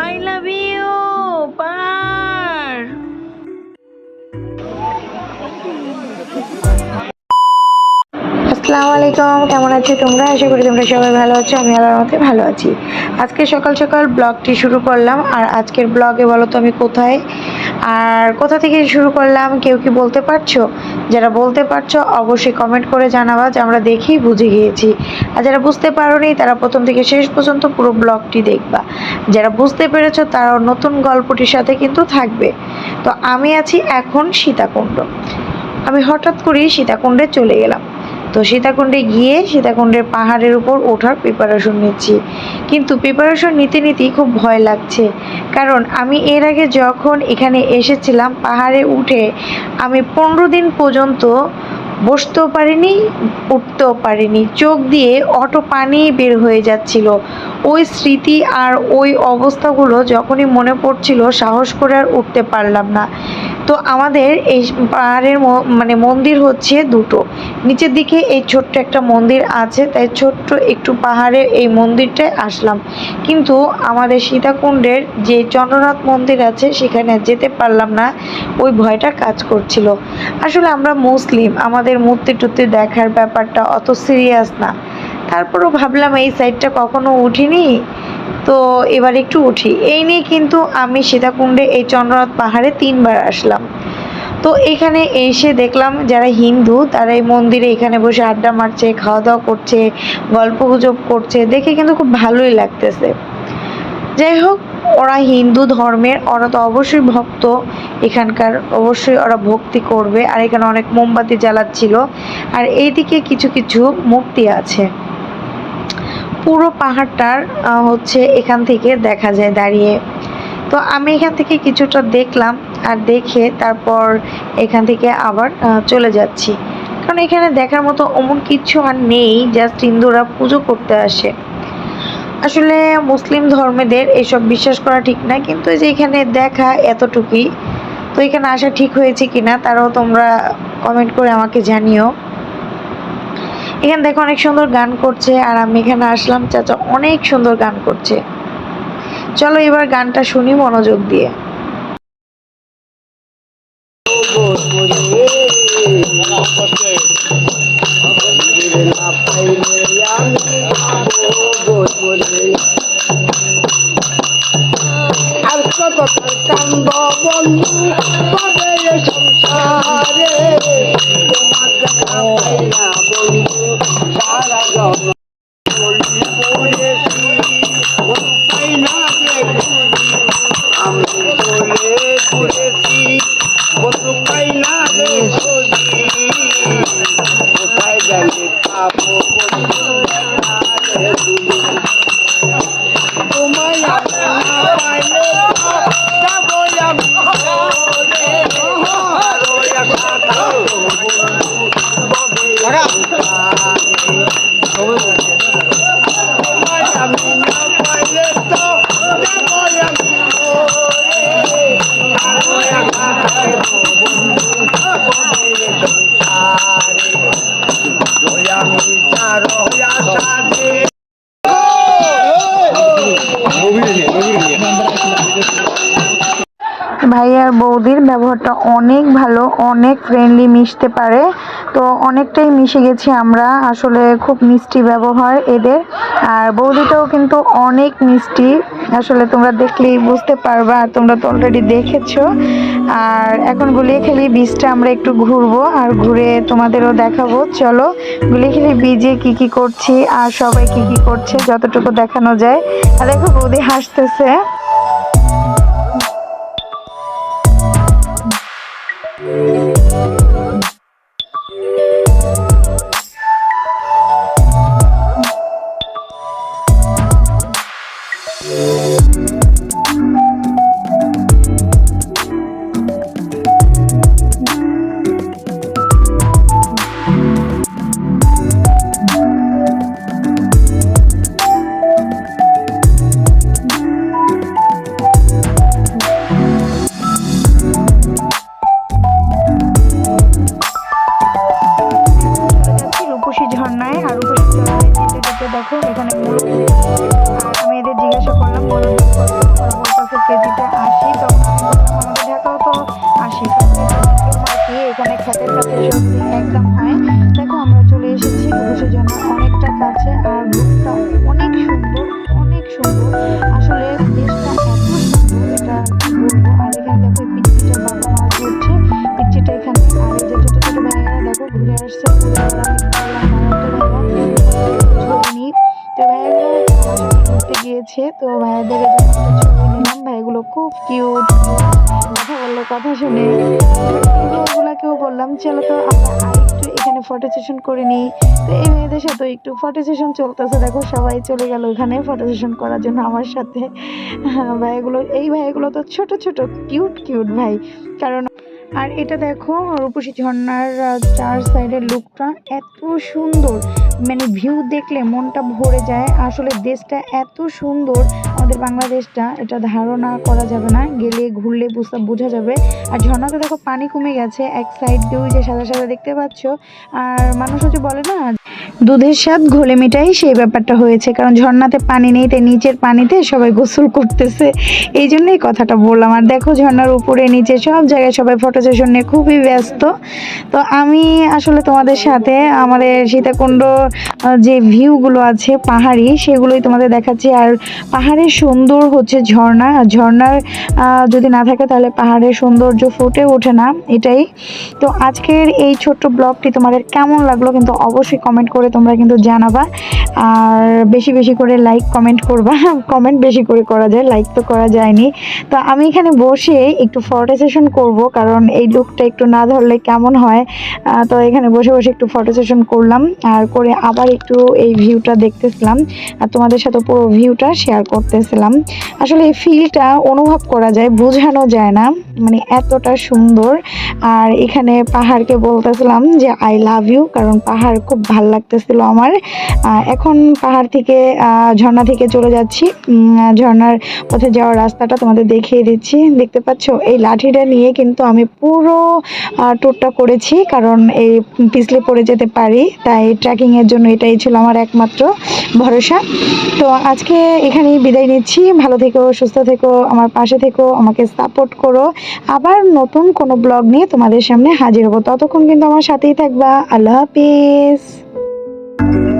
I love you পার আসসালামু আলাইকুম, কেমন আছো তোমরা? আশা করি তোমরা সবাই ভালো আছো, আমি আল্লাহর মতে ভালো আছি। আজকে সকাল সকাল ব্লগটি শুরু করলাম, আর আজকের ব্লগে বলো তো আমি কোথায়? আর কোথা থেকে শুরু করলাম? কেউ কি বলতে পারছ? যারা বলতে পারছ, অবশ্যই কমেন্ট করে জানাবা, যে আমরা দেখেই বুঝে গিয়েছি। আর যারা বুঝতে পারোনি, তারা প্রথম থেকে শেষ পর্যন্ত পুরো ব্লগটি দেখবা। যারা বুঝতে পেরেছ তারা নতুন গল্পটির সাথে কিন্তু থাকবে। তো আমি আছি এখন সীতাকুণ্ড। আমি হঠাৎ করেই সীতাকুণ্ডে চলে গেলাম। তো সীতাকুণ্ডে গিয়ে সীতাকুণ্ডের পাহাড়ের উপর ওঠার প্রিপারেশন নিচ্ছি। কিন্তু প্রিপারেশন নিতে নিতেই খুব ভয় লাগছে। কারণ আমি এর আগে যখন এখানে এসেছিলাম, পাহাড়ে উঠে আমি পনেরো দিন পর্যন্ত বসতেও পারিনি, উঠতেও পারিনি। চোখ দিয়ে অটো পানি বের হয়ে যাচ্ছিল। ওই স্মৃতি আর ওই অবস্থাগুলো যখনই মনে পড়ছিল, সাহস করে আর উঠতে পারলাম না। তো আমাদের এই পাহাড়ের মানে মন্দির হচ্ছে দুটো। নিচের দিকে এই ছোট্ট একটা মন্দির আছে, তাই ছোট্ট একটু পাহাড়ে এই মন্দিরটায় আসলাম। কিন্তু আমাদের সীতাকুণ্ডের যে চন্দ্রনাথ মন্দির আছে, সেখানে যেতে পারলাম না, ওই ভয়টা কাজ করছিল। আসলে আমরা মুসলিম, আমাদের মূর্তি টুর্তি দেখার ব্যাপারটা অত সিরিয়াস না। তারপরও ভাবলাম এই সাইডটা কখনো উঠিনি। তো এবার একটু উঠি। এই নিয়ে কিন্তু আমি সীতাকুণ্ডে এই চন্দ্রনাথ পাহাড়ে তিনবার আসলাম। তো এখানে এসে দেখলাম যারা হিন্দু, তারা এই মন্দিরে এখানে বসে আড্ডা মারছে খাওয়া দাওয়া করছে গল্প গুজব করছে, দেখে কিন্তু খুব ভালোই লাগতেছে। যাই হোক, ওরা হিন্দু ধর্মের, ওরা তো অবশ্যই ভক্ত। এখানকার অবশ্যই ওরা ভক্তি করবে। আর এখানে অনেক মোমবাতি জ্বালাচ্ছিল। আর এইদিকে কিছু কিছু মূর্তি আছে। পুরো পাহাড়টার হচ্ছে এখান থেকে দেখা যায় দাঁড়িয়ে। তো আমি এখান থেকে কিছুটা দেখলাম আর দেখে তারপর এখান থেকে আবার চলে যাচ্ছি। কারণ এখানে দেখার মতো অমন কিছু আর নেই জাস্ট হিন্দুরা পুজো করতে আসে। আসলে মুসলিম ধর্মেদের এসব বিশ্বাস করা ঠিক না, কিন্তু যে এখানে দেখা এতটুকুই, তো এখানে আসা ঠিক হয়েছে কিনা তারাও তোমরা কমেন্ট করে আমাকে জানিও। এখানে দেখো অনেক সুন্দর গান করছে আর আমি এখানে আসলাম চাচা অনেক সুন্দর গান করছে। চলো এবার গানটা শুনি মনোযোগ দিয়ে। কত কান্দ বন্ধু? আর বৌদির ব্যবহারটা অনেক ভালো, অনেক ফ্রেন্ডলি মিশতে পারে। তো অনেকটাই মিশে গেছি আমরা। আসলে খুব মিষ্টি ব্যবহার এদের। আর বৌদিটাও কিন্তু অনেক মিষ্টি। আসলে তোমরা দেখলেই বুঝতে পারবা, তোমরা তো অলরেডি দেখেছ। আর এখন গুলিয়ে খেলি বীজটা, আমরা একটু ঘুরবো আর ঘুরে তোমাদেরও দেখাবো। চলো, গুলিয়ে খেলি বীজে কি কি করছি আর সবাই কি কি করছে, যতটুকু দেখানো যায়। আর দেখো বৌদি হাসতেছে। যাচ্ছি ছবি নিলাম। ভাইগুলো খুব কিউট কথা বললে, কথা শুনে। ভাইগুলাকেও বললাম, চলো তো আমরা এখানে ফটো সেশন করে নিই। তো এই মেয়েদের সাথে একটু ফটো সেশন চলতেছে। দেখো, সবাই চলে গেল ওখানে ফটো সেশন করার জন্য আমার সাথে। ভাইগুলো এই ভাইগুলো তো ছোট ছোট কিউট কিউট ভাই। কারণ আর এটা দেখো, রূপসী ঝর্ণার চার সাইডের লুকটা এত সুন্দর। মানে ভিউ দেখলে মনটা ভরে যায়। আসলে দেশটা এত সুন্দর। আমাদের বাংলাদেশটা, এটা ধারণা করা যাবে না। গেলে, ঘুরলে বুঝতে, বোঝা যাবে। আর ঝর্ণাতে দেখো পানি কমে গেছে। এক সাইড দিয়ে যে সাদা সাদা দেখতে পাচ্ছ। আর মানুষ হচ্ছে বলে না দুধের স্বাদ ঘোলে মিটাই, সেই ব্যাপারটা হয়েছে। কারণ ঝর্ণাতে পানি নেই, তাই নিচের পানিতে সবাই গোসল করতেছে। এই জন্যই কথাটা বললাম। আর দেখো ঝর্ণার উপরে, নিচে সব জায়গায় সবাই ফটো সেশন নিয়ে খুবই ব্যস্ত। তো আমি আসলে তোমাদের সাথে আমাদের সীতাকুণ্ড যে ভিউগুলো আছে, পাহাড়ি, সেগুলোই তোমাদের দেখাচ্ছি। আর পাহাড়ের সুন্দর হচ্ছে ঝর্ণা। আর ঝর্ণার যদি না থাকে তাহলে পাহাড়ের সৌন্দর্য ফুটে ওঠে না। এটাই। তো আজকের এই ছোট্ট ব্লগটি তোমাদের কেমন লাগল কিন্তু অবশ্যই কমেন্ট করে তোমরা কিন্তু জানাবা। আর বেশি বেশি করে লাইক কমেন্ট করবা। কমেন্ট বেশি করে করা যায় লাইক তো করা যায়নি। তো আমি এখানে বসে একটু ফটো সেশন করব, কারণ এই লুকটা একটু না ধরলে কেমন হয়। তো এখানে বসে বসে একটু ফটো সেশন করলাম, আর করে আবার একটু এই ভিউটা দেখতেছিলাম। আর তোমাদের সাথে পুরো ভিউটা শেয়ার করতেছিলাম। আসলে এই ফিলটা অনুভব করা যায়, বোঝানো যায় না। মানে এতটা সুন্দর। আর এখানে পাহাড়কে বলতেছিলাম যে আই লাভ ইউ কারণ পাহাড় খুব ভালো লাগতেছিল আমার। এখন পাহাড় থেকে ঝর্ণা থেকে চলে যাচ্ছি। ঝর্ণার পথে যাওয়ার রাস্তাটা তোমাদের দেখিয়ে দিচ্ছি। দেখতে পাচ্ছ, এই লাঠিটা নিয়ে কিন্তু আমি পুরো ট্যুরটা করেছি, কারণ এই পিছলে পড়ে যেতে পারি। তাই ট্রেকিংয়ের জন্য এটাই ছিল আমার একমাত্র ভরসা। তো আজকে এখানেই বিদায় নিচ্ছি। ভালো থেকো, সুস্থ থেকো, আমার পাশে থেকো, আমাকে সাপোর্ট করো। আবার নতুন কোনো ব্লগ নিয়ে তোমাদের সামনে হাজির হব। ততক্ষণ কিন্তু আমার সাথেই থাকবা। আল্লাহ হাফিজ। thank you.